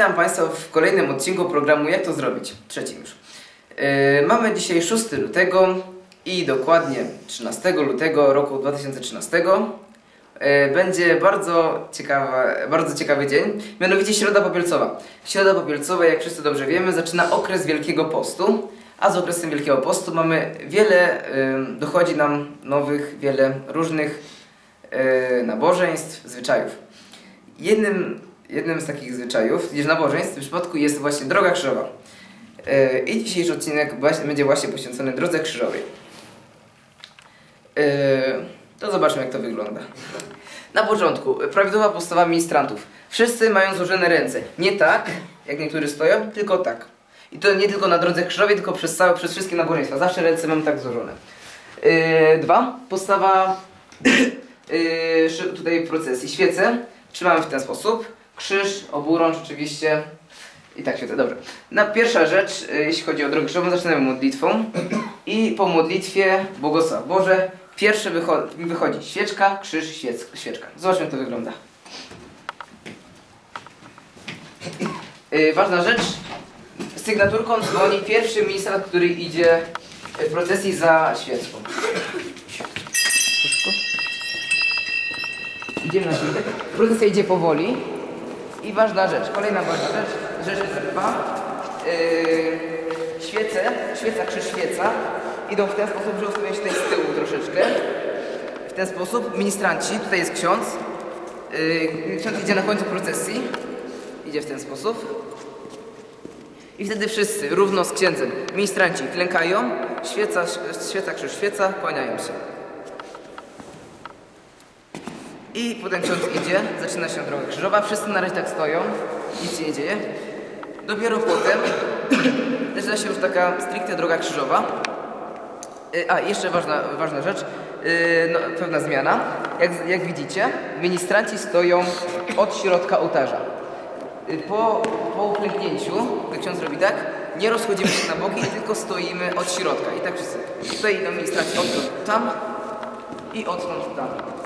Witam Państwa w kolejnym odcinku programu Jak to zrobić? Trzecim już. Yy, mamy dzisiaj 6 lutego i dokładnie 13 lutego roku 2013. Yy, będzie bardzo, ciekawa, bardzo ciekawy dzień, mianowicie Środa Popielcowa. Środa Popielcowa, jak wszyscy dobrze wiemy, zaczyna okres Wielkiego Postu, a z okresem Wielkiego Postu mamy wiele, yy, dochodzi nam nowych, wiele różnych yy, nabożeństw, zwyczajów. Jednym, jednym z takich zwyczajów, niż nabożeństw w tym przypadku jest właśnie droga krzyżowa. Yy, I dzisiejszy odcinek będzie właśnie poświęcony drodze krzyżowej. Yy, to zobaczmy jak to wygląda. Na początku, prawidłowa postawa ministrantów. Wszyscy mają złożone ręce. Nie tak, jak niektórzy stoją, tylko tak. I to nie tylko na drodze krzyżowej, tylko przez całe, przez wszystkie nabożeństwa. Zawsze ręce mam tak złożone. Yy, dwa, postawa tutaj procesji. Świece trzymamy w ten sposób. Krzyż, oburącz oczywiście. I tak świecę, dobrze. Na pierwsza rzecz, yy, jeśli chodzi o drogę krzyżową, zaczynamy modlitwą. I po modlitwie błogosław Boże, pierwsze wycho- wychodzi świeczka, krzyż, świec, świeczka. Zobaczmy jak to wygląda. Yy, ważna rzecz, sygnaturką dzwoni pierwszy ministrant, który idzie w procesji za świeczką. Idziemy na świętek. Procesja idzie powoli. I ważna rzecz, kolejna ważna rzecz, rzecz numer dwa. Yy, świece, świeca, krzyż, świeca idą w ten sposób, że ustawiają się tutaj z tyłu troszeczkę. W ten sposób ministranci, tutaj jest ksiądz. Yy, ksiądz idzie na końcu procesji. Idzie w ten sposób. I wtedy wszyscy, równo z księdzem, ministranci klękają, świeca, świeca, krzyż, świeca, kłaniają się. I potem ksiądz idzie, zaczyna się droga krzyżowa, wszyscy na razie tak stoją, nic się nie dzieje. Dopiero potem zaczyna się już taka stricte droga krzyżowa. Y, A, jeszcze ważna, ważna rzecz, y, no, pewna zmiana. Jak, jak widzicie, ministranci stoją od środka ołtarza. Y, Po, po uklęknięciu, gdy ksiądz robi tak, nie rozchodzimy się na boki, tylko stoimy od środka. I tak wszyscy. Tutaj idą ministranci odtąd tam i odtąd tam.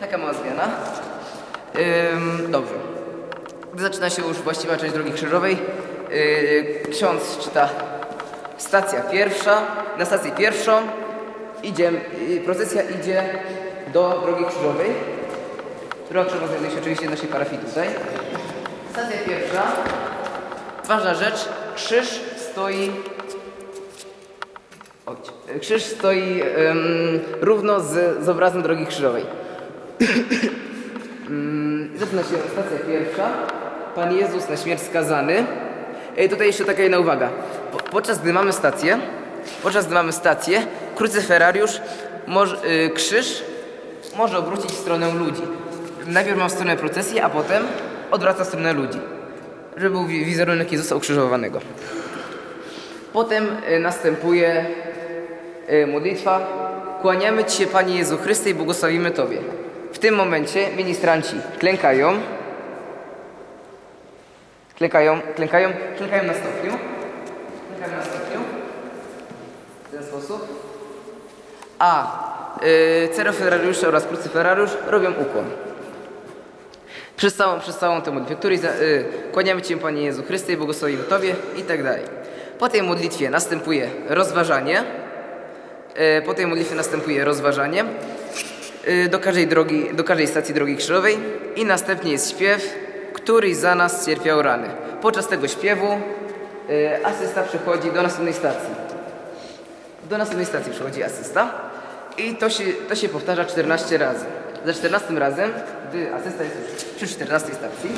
Taka mała zmiana. Ym, dobrze. Zaczyna się już właściwa część drogi krzyżowej, yy, ksiądz czyta stacja pierwsza. Na stację pierwszą idzie, yy, procesja idzie do drogi krzyżowej. Droga krzyżowa znajduje się oczywiście w naszej parafii tutaj. Stacja pierwsza. Ważna rzecz, krzyż stoi Oj, Krzyż stoi ym, równo z, z obrazem drogi krzyżowej. Mm, Zaczyna się stacja pierwsza. Pan Jezus na śmierć skazany. I tutaj jeszcze taka jedna uwaga. Po, podczas gdy mamy stację, podczas gdy mamy stację, krucyferariusz, może, y, krzyż może obrócić w stronę ludzi. Najpierw mam stronę procesji, a potem odwraca w stronę ludzi. Żeby był wi- wizerunek Jezusa ukrzyżowanego. Potem y, następuje y, modlitwa. Kłaniamy Ci się, Panie Jezu Chryste, i błogosławimy Tobie. W tym momencie ministranci klękają, klękają, klękają, klękają na stopniu, klękają na stopniu, w ten sposób, a y, ceroferariusze oraz krucyferariusz robią ukłon. Przez całą, przez całą tę modlitwę, której za, y, kłaniamy Cię, Panie Jezu Chryste, i błogosławimy Tobie i tak dalej. Po tej modlitwie następuje rozważanie, y, po tej modlitwie następuje rozważanie do każdej, drogi, do każdej stacji drogi krzyżowej i następnie jest śpiew, któryś za nas cierpiał rany. Podczas tego śpiewu y, asysta przychodzi do następnej stacji. Do następnej stacji przychodzi asysta i to się, to się powtarza 14 razy. Za 14 razem, gdy asysta jest już przy 14 stacji,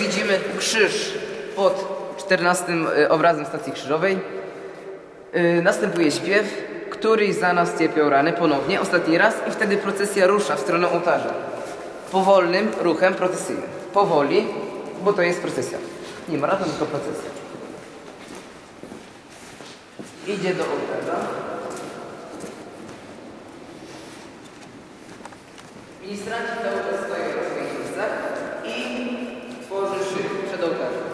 widzimy krzyż pod 14 y, obrazem stacji krzyżowej, y, następuje śpiew, któryś za nas cierpiał rany ponownie, ostatni raz i wtedy procesja rusza w stronę ołtarza. Powolnym ruchem procesyjnym. Powoli, bo to jest procesja. Nie maraton, tylko procesja. Idzie do ołtarza. Ministranci cały czas stoją na swoich miejscach i tworzy szyb przed ołtarzem.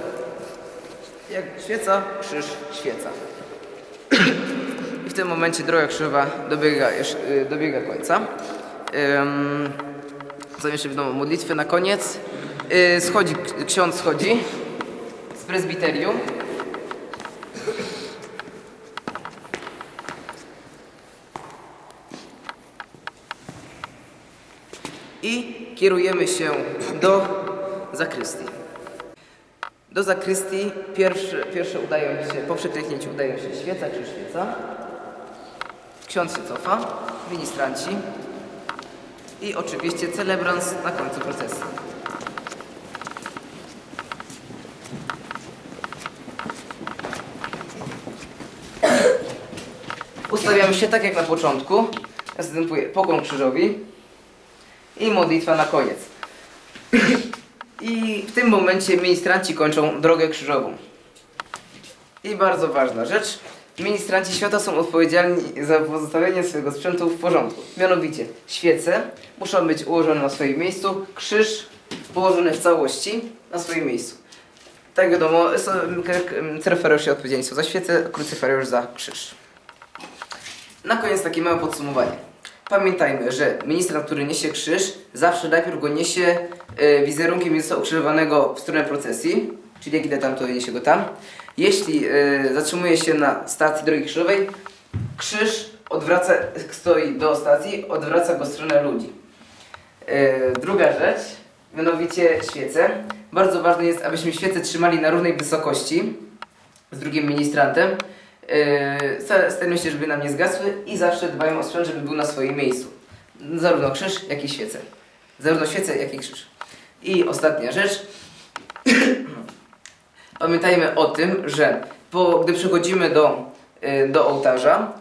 Jak świeca, krzyż, świeca. I w tym momencie droga krzyżowa dobiega, jeszcze- y, dobiega końca. Potem jeszcze wiadomo modlitwy na koniec. Yy, schodzi, ksiądz schodzi z prezbiterium. I kierujemy się do zakrystii. Do zakrystii pierwsze, udają się, po przeklęknięciu udają się świeca czy świeca. Ksiądz się cofa, ministranci i oczywiście celebrans na końcu procesji. Ustawiamy się tak jak na początku. Następuje pokłon krzyżowi i modlitwa na koniec. I w tym momencie ministranci kończą drogę krzyżową. I bardzo ważna rzecz. Ministranci świata są odpowiedzialni za pozostawienie swojego sprzętu w porządku. Mianowicie świece muszą być ułożone na swoim miejscu, krzyż położony w całości na swoim miejscu. Tak wiadomo, cereferiusz się odpowiedzialni są za świecę, krucyferiusz za krzyż. Na koniec takie małe podsumowanie. Pamiętajmy, że ministrant, który niesie krzyż, zawsze najpierw go niesie y, wizerunkiem Jezusa ukrzyżowanego w stronę procesji, czyli jak idę tam, to niesie go tam. Jeśli y, zatrzymuje się na stacji drogi krzyżowej, krzyż odwraca, stoi do stacji, odwraca go w stronę ludzi. Y, druga rzecz, mianowicie świece. Bardzo ważne jest, abyśmy świece trzymali na równej wysokości z drugim ministrantem. Yy, starają się, żeby nam nie zgasły i zawsze dbają o sprzęt, żeby był na swoim miejscu. Zarówno krzyż, jak i świece. Zarówno świece, jak i krzyż. I ostatnia rzecz. Pamiętajmy o tym, że po, gdy przychodzimy do, yy, do ołtarza,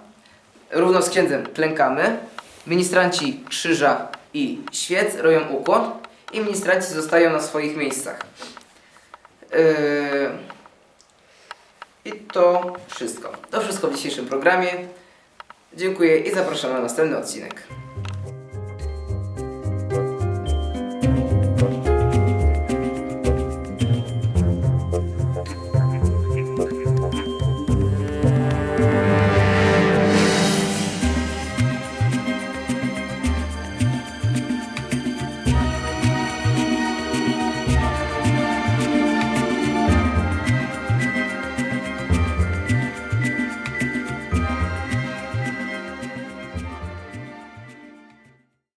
równo z księdzem klękamy, ministranci krzyża i świec robią ukłon i ministranci zostają na swoich miejscach. Yy, i to wszystko. To wszystko w dzisiejszym programie. Dziękuję i zapraszam na następny odcinek.